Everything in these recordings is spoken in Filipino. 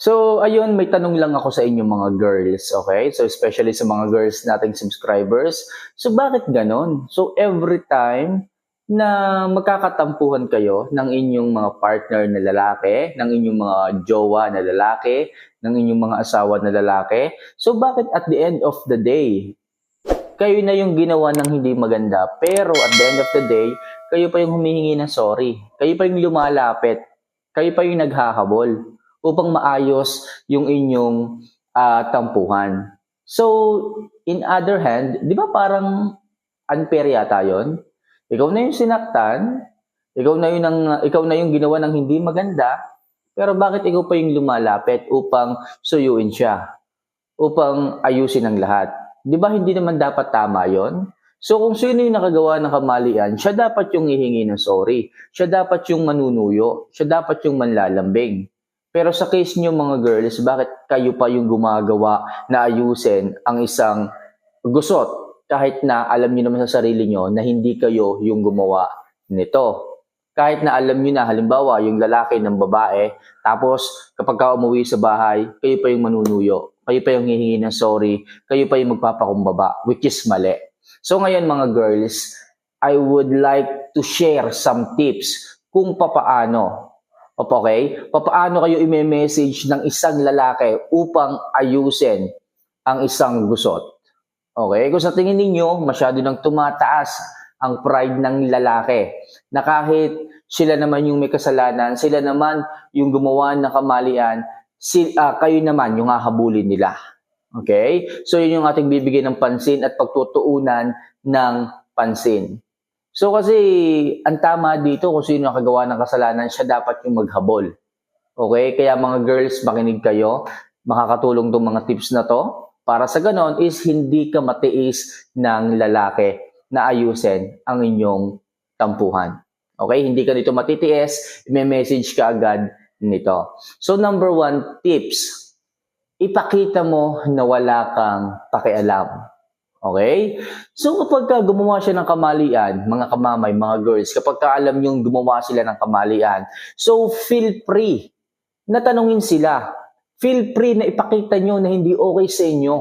So, ayun, may tanong lang ako sa inyo mga girls, okay? So, especially sa mga girls nating subscribers. So, bakit ganon? So, every time na magkakatampuhan kayo ng inyong mga partner na lalaki, ng inyong mga jowa na lalaki, ng inyong mga asawa na lalaki, so bakit at the end of the day, kayo na yung ginawa ng hindi maganda, pero at the end of the day, kayo pa yung humihingi ng sorry. Kayo pa yung lumalapit. Kayo pa yung naghahabol upang maayos yung inyong ah, tampuhan. So, in other hand, di ba parang unfair yata yun? Ikaw na yung sinaktan, ikaw na yung, nang, ikaw na yung ginawa ng hindi maganda, pero bakit ikaw pa yung lumalapit upang suyuin siya? Upang ayusin ang lahat? Di ba hindi naman dapat tama yon? So kung sino yung nakagawa ng kamalian, siya dapat yung hihingi ng sorry. Siya dapat yung manunuyo. Siya dapat yung manlalambing. Pero sa case niyo mga girls, bakit kayo pa yung gumagawa na ayusin ang isang gusot kahit na alam niyo naman sa sarili niyo na hindi kayo yung gumawa nito. Kahit na alam niyo na halimbawa yung lalaki ng babae, tapos kapag ka umuwi sa bahay, kayo pa yung manunuyo, kayo pa yung hihingi ng sorry, kayo pa yung magpapakumbaba, which is mali. So ngayon mga girls, I would like to share some tips kung papaano Okay? Papaano kayo i-message ng isang lalaki upang ayusin ang isang gusot? Okay? Kung sa tingin ninyo, masyado nang tumataas ang pride ng lalaki na kahit sila naman yung may kasalanan, sila naman yung gumawa ng kamalian, si, ah, kayo naman yung hahabulin nila. Okay? So yun yung ating bibigyan ng pansin at pagtutuunan ng pansin. So kasi ang tama dito kung sino nakagawa ng kasalanan, siya dapat yung maghabol. Okay? Kaya mga girls, makinig kayo. Makakatulong tong mga tips na to. Para sa ganon is hindi ka matiis ng lalaki na ayusin ang inyong tampuhan. Okay? Hindi ka nito matitiis, may message ka agad nito. So number one tips, ipakita mo na wala kang pakialam. Okay? So kapag ka gumawa siya ng kamalian, mga kamamay, mga girls, kapag ka alam yung gumawa sila ng kamalian, so feel free na tanungin sila. Feel free na ipakita nyo na hindi okay sa inyo.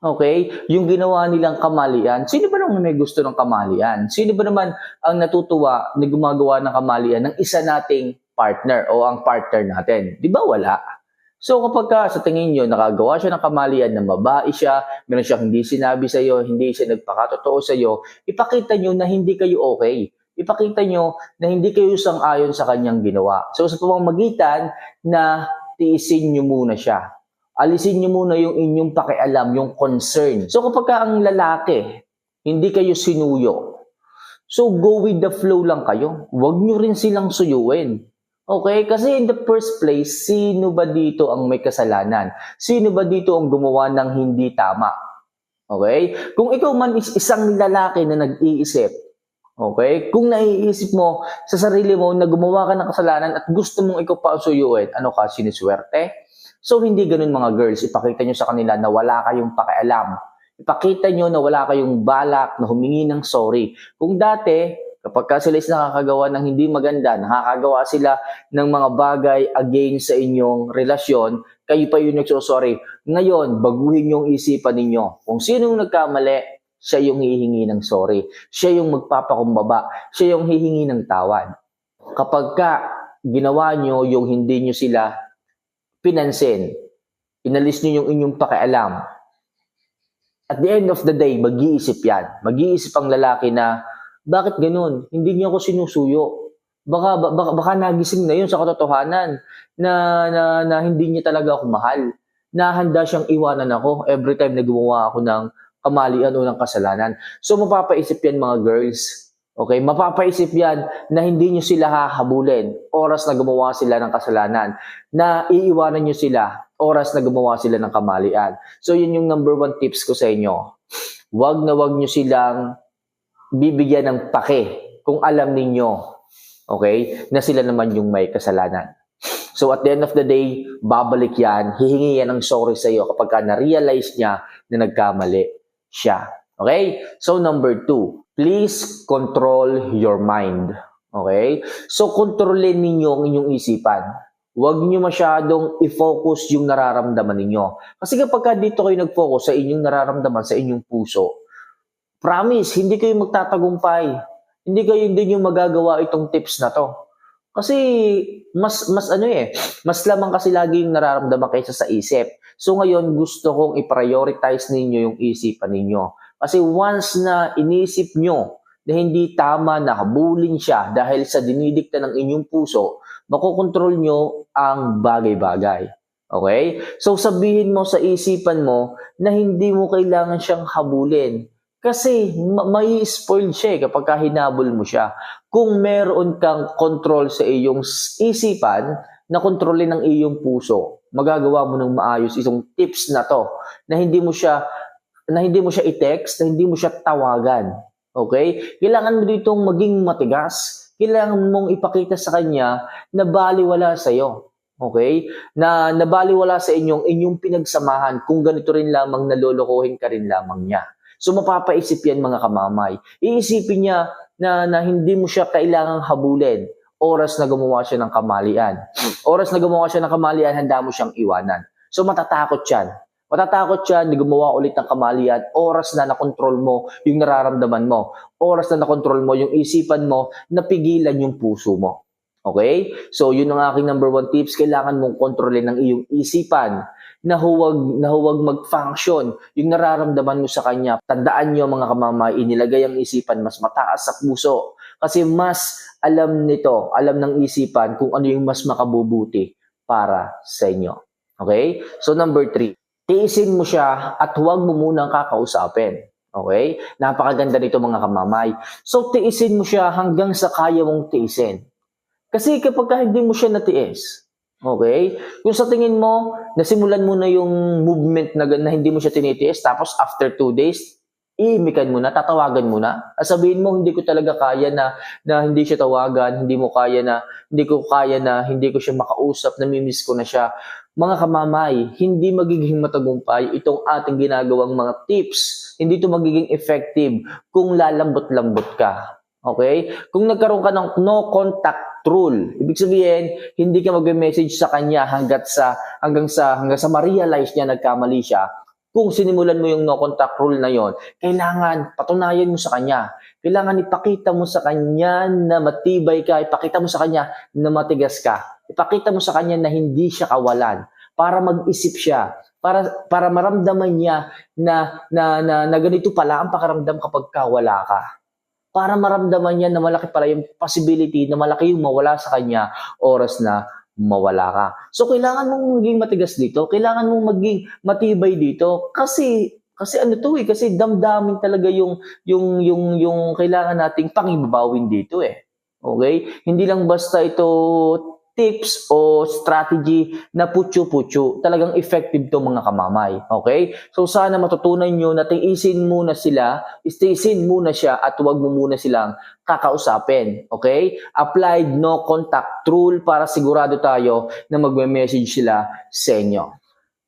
Okay? Yung ginawa nilang kamalian. Sino ba naman may gusto ng kamalian? Sino ba naman ang natutuwa na gumagawa ng kamalian ng isa nating partner o ang partner natin? Di ba wala? So kapag ka sa tingin nyo nakagawa siya ng kamalian na mabai siya, meron siya hindi sinabi sa iyo, hindi siya nagpakatotoo sa iyo, ipakita nyo na hindi kayo okay. Ipakita nyo na hindi kayo sang-ayon sa kanyang ginawa. So sa pamamagitan na tiisin nyo muna siya. Alisin nyo muna yung inyong pakialam, yung concern. So kapag ka ang lalaki, hindi kayo sinuyo, so go with the flow lang kayo. Huwag nyo rin silang suyuin. Okay? Kasi in the first place, sino ba dito ang may kasalanan? Sino ba dito ang gumawa ng hindi tama? Okay? Kung ikaw man is isang lalaki na nag-iisip, okay? Kung naiisip mo sa sarili mo na gumawa ka ng kasalanan at gusto mong ikaw pa suyuin, ano ka, siniswerte? So, hindi ganun mga girls. Ipakita nyo sa kanila na wala kayong pakialam. Ipakita nyo na wala kayong balak na humingi ng sorry. Kung dati, Kapag ka sila is nakakagawa ng hindi maganda, nakakagawa sila ng mga bagay against sa inyong relasyon, kayo pa yung nagsosorry. Ngayon, baguhin yung isipan ninyo. Kung sino yung nagkamali, siya yung hihingi ng sorry. Siya yung magpapakumbaba. Siya yung hihingi ng tawad. Kapag ka ginawa nyo yung hindi nyo sila pinansin, inalis nyo yung inyong pakialam, at the end of the day, mag-iisip yan. Mag-iisip ang lalaki na bakit ganun? Hindi niya ako sinusuyo. Baka, baka, baka nagising na yun sa katotohanan na, na, na hindi niya talaga ako mahal. Na handa siyang iwanan ako every time na gumawa ako ng kamalian o ng kasalanan. So mapapaisip yan mga girls. Okay? Mapapaisip yan na hindi niyo sila hahabulin oras na gumawa sila ng kasalanan. Na iiwanan niyo sila oras na gumawa sila ng kamalian. So yun yung number one tips ko sa inyo. Huwag na huwag niyo silang bibigyan ng pake kung alam ninyo, okay, na sila naman yung may kasalanan. So at the end of the day, babalik yan, hihingi yan ng sorry sa iyo kapag ka na-realize niya na nagkamali siya. Okay? So number two, please control your mind. Okay? So kontrolin ninyo ang inyong isipan. Huwag nyo masyadong i-focus yung nararamdaman ninyo. Kasi kapag ka dito kayo nag-focus sa inyong nararamdaman, sa inyong puso, promise, hindi kayo magtatagumpay. Hindi kayo hindi nyo magagawa itong tips na to. Kasi mas mas ano eh, mas lamang kasi lagi yung nararamdaman kaysa sa isip. So ngayon gusto kong i-prioritize ninyo yung isipan ninyo. Kasi once na inisip nyo na hindi tama na habulin siya dahil sa dinidikta ng inyong puso, makokontrol nyo ang bagay-bagay. Okay? So sabihin mo sa isipan mo na hindi mo kailangan siyang habulin. Kasi ma- may spoil siya eh kapag ka hinabol mo siya. Kung meron kang control sa iyong isipan, na kontrolin ng iyong puso, magagawa mo ng maayos isang tips na to na hindi mo siya na hindi mo siya i-text, na hindi mo siya tawagan. Okay? Kailangan mo ditong maging matigas. Kailangan mong ipakita sa kanya na baliwala sa iyo. Okay? Na nabaliwala sa inyong inyong pinagsamahan kung ganito rin lamang nalolokohin ka rin lamang niya. So mapapaisip yan mga kamamay. Iisipin niya na, na hindi mo siya kailangang habulin. Oras na gumawa siya ng kamalian. Oras na gumawa siya ng kamalian, handa mo siyang iwanan. So matatakot yan. Matatakot siya na gumawa ulit ng kamalian. Oras na nakontrol mo yung nararamdaman mo. Oras na nakontrol mo yung isipan mo, napigilan yung puso mo. Okay? So, yun ang aking number one tips. Kailangan mong kontrolin ng iyong isipan na huwag, na huwag mag-function. Yung nararamdaman mo sa kanya, tandaan nyo mga kamamay, inilagay ang isipan mas mataas sa puso. Kasi mas alam nito, alam ng isipan kung ano yung mas makabubuti para sa inyo. Okay? So, number three, tiisin mo siya at huwag mo munang kakausapin. Okay? Napakaganda nito mga kamamay. So, tiisin mo siya hanggang sa kaya mong tiisin. Kasi kapag ka hindi mo siya natiis, okay? Kung sa tingin mo, nasimulan mo na yung movement na, na hindi mo siya tinitiis, tapos after two days, iimikan mo na, tatawagan mo na. At sabihin mo, hindi ko talaga kaya na, na hindi siya tawagan, hindi mo kaya na, hindi ko kaya na, hindi ko siya makausap, namimiss ko na siya. Mga kamamay, hindi magiging matagumpay itong ating ginagawang mga tips. Hindi ito magiging effective kung lalambot-lambot ka. Okay? Kung nagkaroon ka ng no contact rule, ibig sabihin, hindi ka magme-message sa kanya hanggat sa hanggang sa hanggang sa ma-realize niya nagkamali siya. Kung sinimulan mo yung no contact rule na yon, kailangan patunayan mo sa kanya. Kailangan ipakita mo sa kanya na matibay ka, ipakita mo sa kanya na matigas ka. Ipakita mo sa kanya na hindi siya kawalan para mag-isip siya, para para maramdaman niya na na na, na ganito pala ang pakaramdam kapag kawala ka para maramdaman niya na malaki pala yung possibility na malaki yung mawala sa kanya oras na mawala ka. So kailangan mong maging matigas dito, kailangan mong maging matibay dito kasi kasi ano to eh, kasi damdamin talaga yung yung yung yung kailangan nating pangibabawin dito eh. Okay? Hindi lang basta ito tips o strategy na putyo-putyo. Talagang effective to mga kamamay. Okay? So sana matutunan nyo na tiisin muna sila, istiisin muna siya at huwag mo muna silang kakausapin. Okay? Applied no contact rule para sigurado tayo na magme-message sila sa inyo.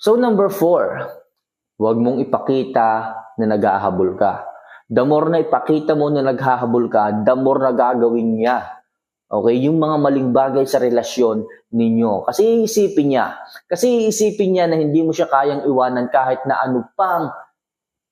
So number four, huwag mong ipakita na nag-aahabol ka. The more na ipakita mo na naghahabol ka, the more na gagawin niya. Okay, yung mga maling bagay sa relasyon ninyo. Kasi iisipin niya. Kasi iisipin niya na hindi mo siya kayang iwanan kahit na ano pang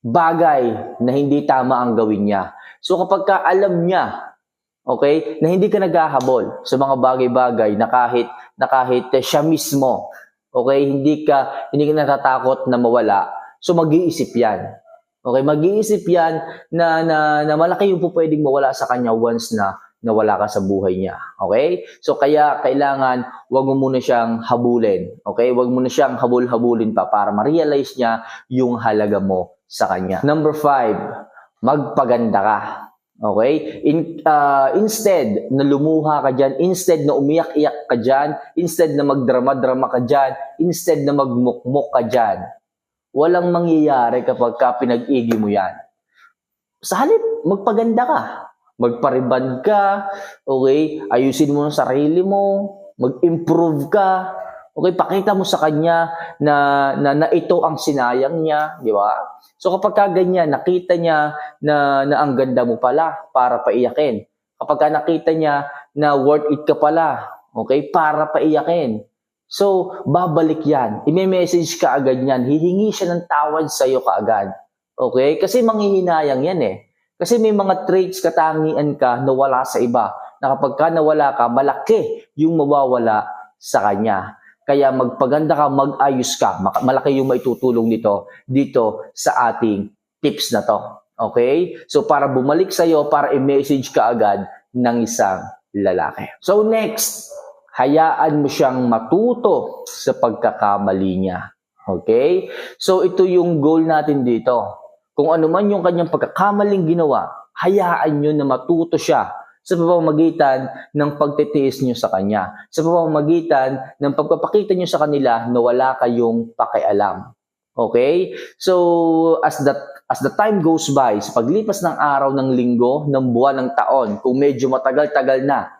bagay na hindi tama ang gawin niya. So kapag ka alam niya, okay, na hindi ka naghahabol sa mga bagay-bagay na kahit na kahit siya mismo, okay, hindi ka hindi ka natatakot na mawala. So mag-iisip 'yan. Okay, mag-iisip 'yan na na, na malaki yung po pwedeng mawala sa kanya once na nawala ka sa buhay niya. Okay? So kaya kailangan wag mo muna siyang habulin. Okay? Wag mo na siyang habul-habulin pa para ma-realize niya yung halaga mo sa kanya. Number five, magpaganda ka. Okay? In, uh, instead na lumuha ka dyan, instead na umiyak-iyak ka dyan, instead na magdrama-drama ka dyan, instead na magmukmuk ka dyan, walang mangyayari kapag ka pinag-igi mo yan. Sa halip, magpaganda ka magpariband ka, okay, ayusin mo ang sarili mo, mag-improve ka, okay, pakita mo sa kanya na, na, na ito ang sinayang niya, di ba? So kapag ka ganyan, nakita niya na, na ang ganda mo pala para paiyakin. Kapag ka nakita niya na worth it ka pala, okay, para paiyakin. So, babalik yan. I-message ka agad yan. Hihingi siya ng tawad sa'yo kaagad. Okay? Kasi manghihinayang yan eh. Kasi may mga traits, katangian ka na wala sa iba. Na kapag ka nawala ka, malaki yung mawawala sa kanya. Kaya magpaganda ka, mag-ayos ka. Malaki yung maitutulong nito dito sa ating tips na to. Okay? So, para bumalik sa'yo, para i-message ka agad ng isang lalaki. So, next, hayaan mo siyang matuto sa pagkakamali niya. Okay? So, ito yung goal natin dito. Kung ano man yung kanyang pagkakamaling ginawa, hayaan nyo na matuto siya sa pamamagitan ng pagtitiis nyo sa kanya. Sa pamamagitan ng pagpapakita nyo sa kanila na wala kayong pakialam. Okay? So, as the, as the time goes by, sa paglipas ng araw, ng linggo, ng buwan, ng taon, kung medyo matagal-tagal na,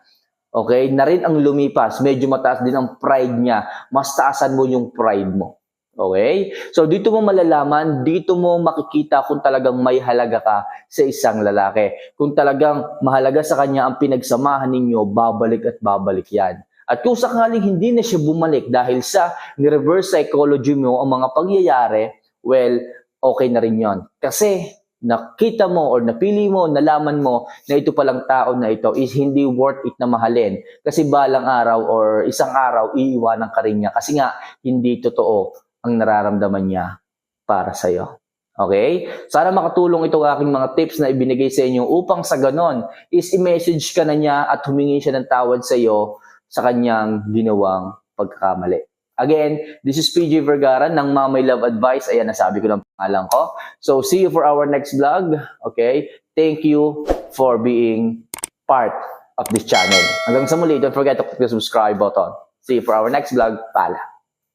Okay? Na rin ang lumipas. Medyo mataas din ang pride niya. Mas taasan mo yung pride mo. Okay? So, dito mo malalaman, dito mo makikita kung talagang may halaga ka sa isang lalaki. Kung talagang mahalaga sa kanya ang pinagsamahan ninyo, babalik at babalik yan. At kung sakaling hindi na siya bumalik dahil sa reverse psychology mo ang mga pangyayari, well, okay na rin yon. Kasi nakita mo or napili mo, nalaman mo na ito palang tao na ito is hindi worth it na mahalin. Kasi balang araw or isang araw, iiwanan ka rin niya. Kasi nga, hindi totoo ang nararamdaman niya para sa'yo. Okay? Sana makatulong itong aking mga tips na ibinigay sa inyo upang sa ganon is i-message ka na niya at humingi siya ng tawad sa iyo sa kanyang ginawang pagkakamali. Again, this is PJ Vergara ng Mamay Love Advice. Ayan, nasabi ko ng pangalan ko. So, see you for our next vlog. Okay? Thank you for being part of this channel. Hanggang sa muli, don't forget to click the subscribe button. See you for our next vlog. Pala.